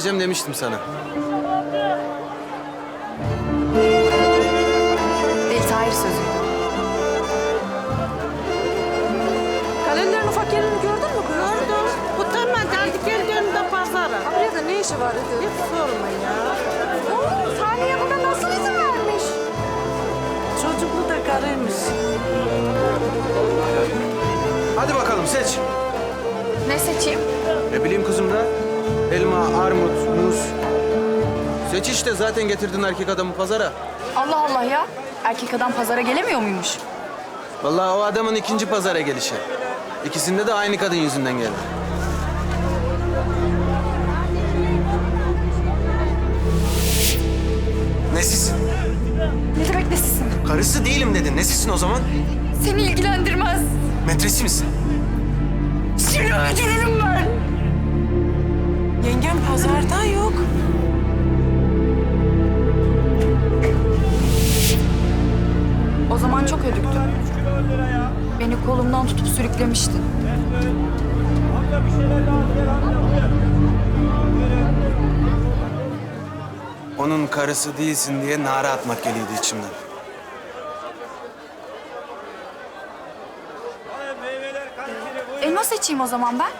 gezeceğim demiştim sana. Deli Tahir sözüydü. Kalelerin ufak yerini gördün mü? Gördüm. Bu hemen geldik geldi önünde pazara. Buraya da ne işi var ediyor? Hiç sorma ya. Oo, Saniye buna nasıl izin vermiş? Çocuklu da karıymış. Hadi bakalım seç. Ne seçeyim? Ne bileyim kızım da. Elma, armut, muz. Seç işte zaten getirdin erkek adamı pazara. Allah Allah ya. Erkek adam pazara gelemiyor muymuş? Vallahi o adamın ikinci pazara gelişi. İkisinde de aynı kadın yüzünden geldi. Nesisin? Ne demek nesisin? Karısı değilim dedin. Nesisin o zaman? Seni ilgilendirmez. Metresi misin? Seni öldürürüm ben. Yengem pazarda yok. O zaman çok ödüktüm. Beni kolumdan tutup sürüklemiştin. Onun karısı değilsin diye nara atmak geliyordu içimden. Elma seçeyim o zaman ben.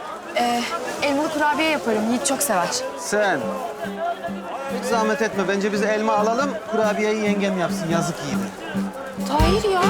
Ee, elmalı kurabiye yaparım. Yiğit çok sever. Sen hiç zahmet etme. Bence biz elma alalım. Kurabiyeyi yengem yapsın. Yazık iyiydi. Tahir ya.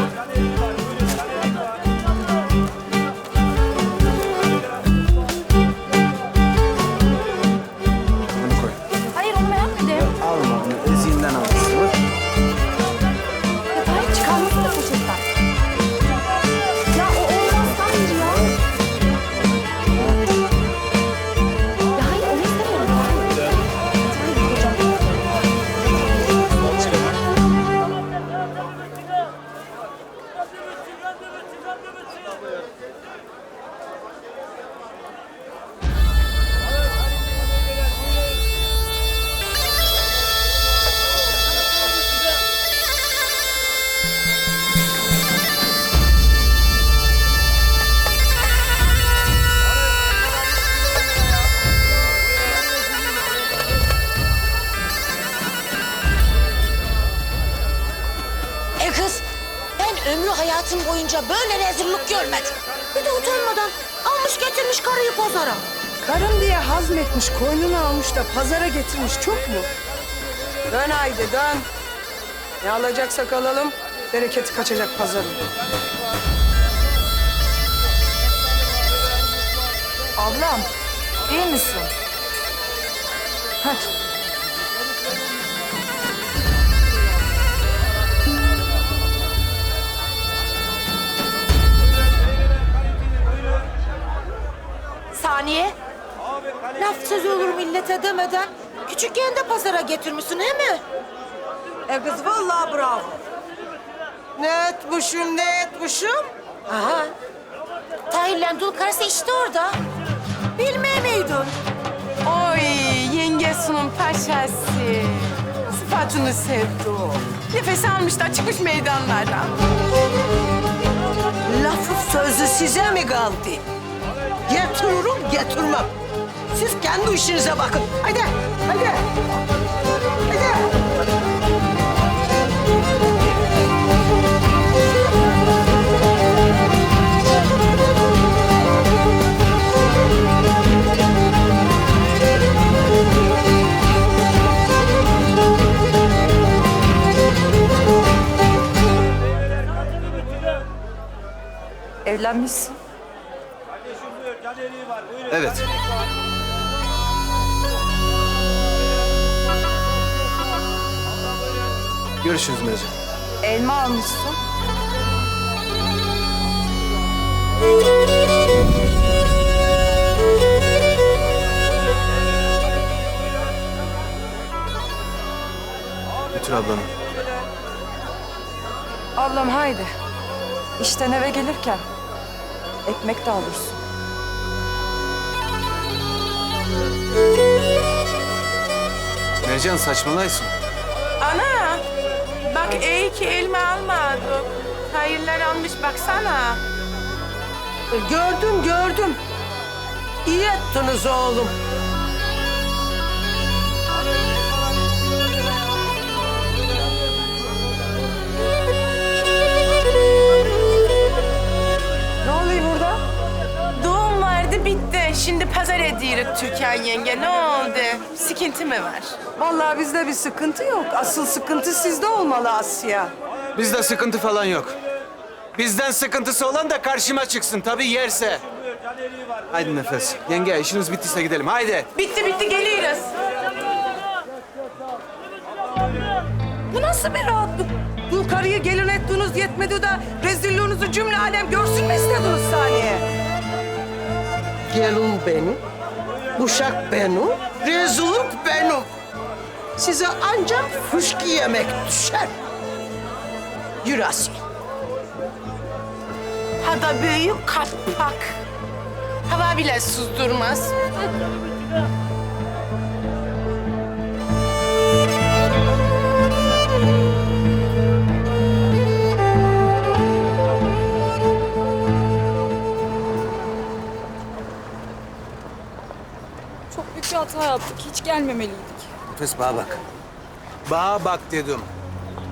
Böyle rezillik görmedim. Bir de utanmadan almış getirmiş karıyı pazara. Karım diye hazmetmiş, koynunu almış da pazara getirmiş. Çok mu? Dön haydi dön. Ne alacaksak alalım. Bereketi kaçacak pazarın. Ablam, iyi misin? Hadi. Saniye. Laf söz olur millete demeden küçükken de pazara getirmişsin he mi? E kız vallahi bravo. Ne etmişim, ne etmişim? Aha. Tahir'le dul karısı işte orada. Bilmeye miydin? Oy yengesunun paşası. Sıfatını sevdi o. Nefes almış da çıkmış meydanlara. Lafı sözü size mi kaldı? Getiririm, getirmem. Siz kendi işinize bakın. Haydi, haydi. Haydi. Evlenmişsin. Evet. Görüşürüz Mercan. Elma almışsın. Götür ablanı. Ablam haydi. İşten eve gelirken ekmek de alırsın. Mercan saçmalaysın. Ana bak iyi ki elma almadım. Hayırlar almış baksana. Gördüm, gördüm. İyi ettiniz oğlum. Türkan yenge ne oldu? Sıkıntı mı var? Vallahi bizde bir sıkıntı yok. Asıl sıkıntı sizde olmalı Asya. Bizde sıkıntı falan yok. Bizden sıkıntısı olan da karşıma çıksın tabii yerse. Haydi Nefes. Yenge işiniz bittiyse gidelim. Haydi. Bitti bitti geliyoruz. Bu nasıl bir rahatlık? Dul karıyı gelin ettiğiniz yetmedi de rezilliğinizi cümle alem görsün mü istediniz saniye? Gelin benim, uşak benim, rezillik benim. Size ancak fışkı yemek düşer. Yürü Asiye. Hada büyük kalpak. Hava bile suzdurmaz. Hata yaptık. Hiç gelmemeliydik. Nefes bağa bak. Bağa bak dedim.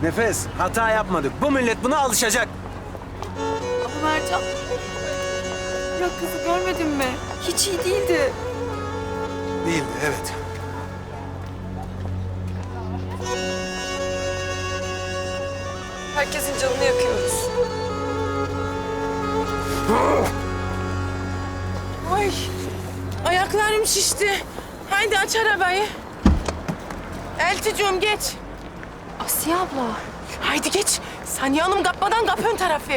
Nefes hata yapmadık. Bu millet buna alışacak. Ama Mercan... Ya kızı görmedin mi? Hiç iyi değildi. Değildi evet. Herkesin canını yakıyoruz. Ay ayaklarım şişti. Haydi aç arabayı. Elticim geç. Asiye abla. Haydi geç. Saniye Hanım kapmadan kap ön tarafı.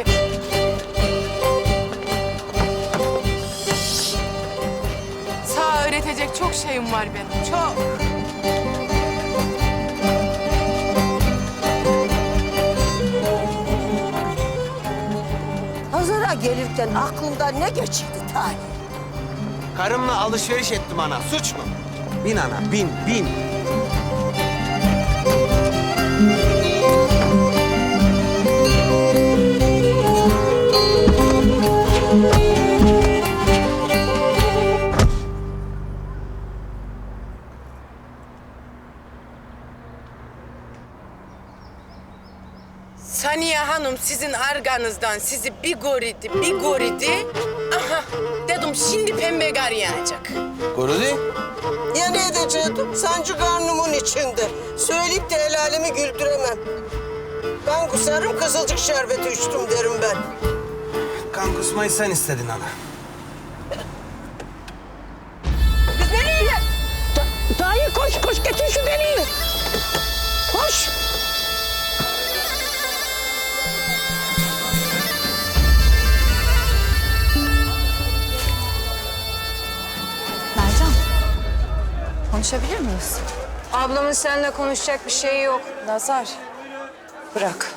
Sağ öğretecek çok şeyim var benim. Çok. Pazara gelirken aklımdan ne geçirdi Talih? Karımla alışveriş ettim ana. Suç mu? Bin ana bin bin. Saniye Hanım sizin arganızdan sizi bir goridi, bir goridi. Aha dedim şimdi pembe gar yanacak. Korudi. Ya ne edecektim? Sancı karnımın içinde. Söyleyip de el alemi güldüremem. Ben kusarım kızılcık şerbeti içtim derim ben. Kan kusmayı sen istedin ana. Ablamın seninle konuşacak bir şey yok. Nazar. Bırak.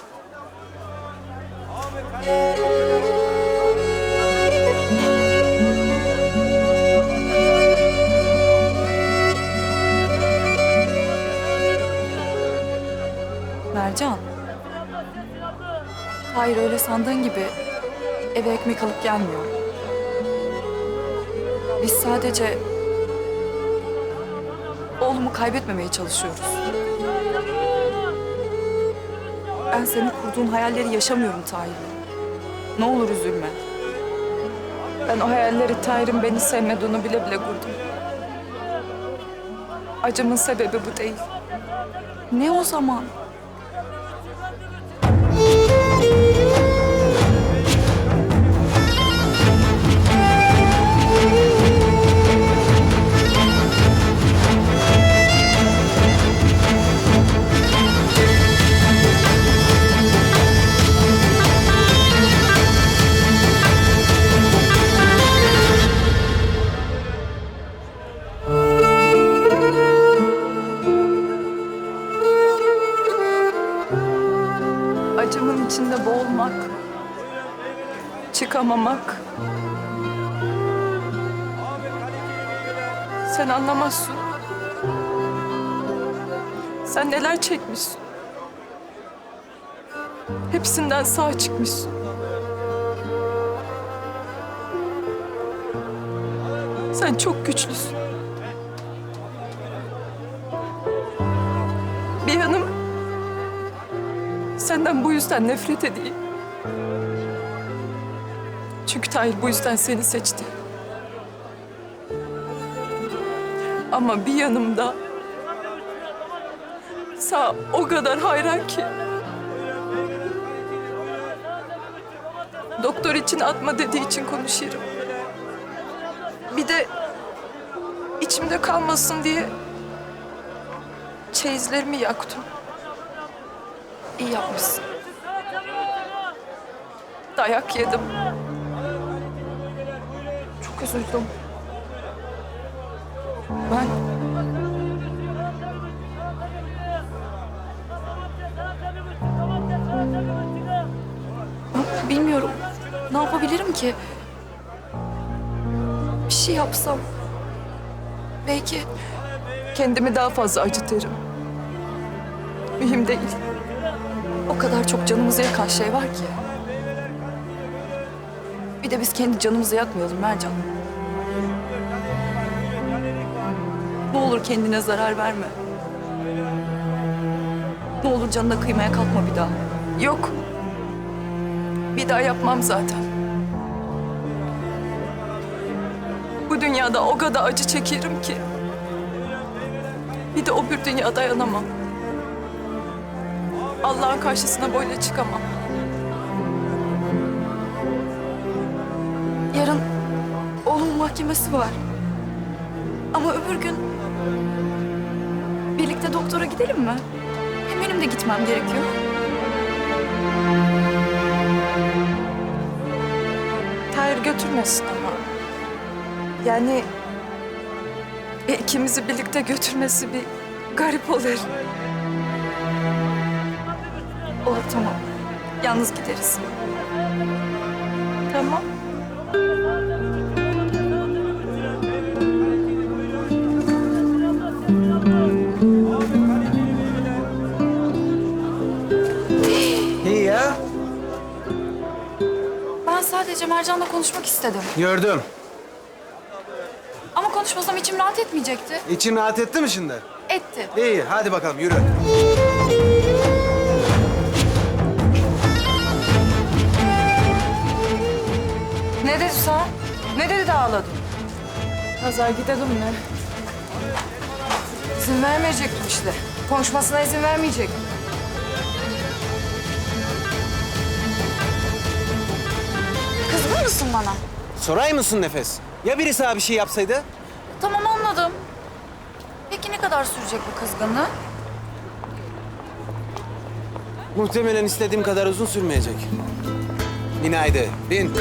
Mercan. Hayır öyle sandığın gibi eve ekmek alıp gelmiyor. Biz sadece oğlumu kaybetmemeye çalışıyoruz. Ben senin kurduğun hayalleri yaşamıyorum Tahir'le. Ne olur üzülme. Ben o hayalleri Tahir'in beni sevmediğini bile bile kurdum. Acımın sebebi bu değil. Ne o zaman? Anlamazsın. Sen neler çekmişsin. Hepsinden sağ çıkmışsın. Sen çok güçlüsün. Bir yanım Senden bu yüzden nefret edeyim. Çünkü Tahir bu yüzden seni seçti. Ama bir yanımda sağ o kadar hayran ki. Doktor için atma dediği için konuşuyorum. Bir de içimde kalmasın diye çeyizlerimi yaktım. İyi yapmışsın. Dayak yedim. Çok üzüldüm. Ben Bilmiyorum. Ne yapabilirim ki? Bir şey yapsam. Belki kendimi daha fazla acıtırım. Mühim değil. o kadar çok canımızı yakan şey var ki. Bir de biz kendi canımızı yakmayalım Mercan. Ne olur kendine zarar verme. Ne olur canına kıymaya kalkma bir daha. Yok. Bir daha yapmam zaten. Bu dünyada o kadar acı çekerim ki. Bir de o bir dünya dayanamam. Allah'ın karşısına böyle çıkamam. Yarın oğlumun mahkemesi var. Ama öbür gün birlikte doktora gidelim mi? Hem benim de gitmem gerekiyor. Hayır götürmesin ama. Yani e, ikimizi birlikte götürmesi bir garip olur. Olur tamam. Yalnız gideriz. Ben sadece Mercan'la konuşmak istedim. Gördüm. Ama konuşmasam içim rahat etmeyecekti. İçin rahat etti mi şimdi? Etti. İyi hadi bakalım yürü. Ne dedi sana? Ne dedi de ağladın? Hazar gidelim mi? İzin vermeyecektim işte. Konuşmasına izin vermeyecektim. Mısın bana? Soray mısın Nefes? Ya birisi daha bir şey yapsaydı? Tamam anladım. Peki ne kadar sürecek bu kızgınlığı? Muhtemelen istediğim kadar uzun sürmeyecek. Bin haydi, bin.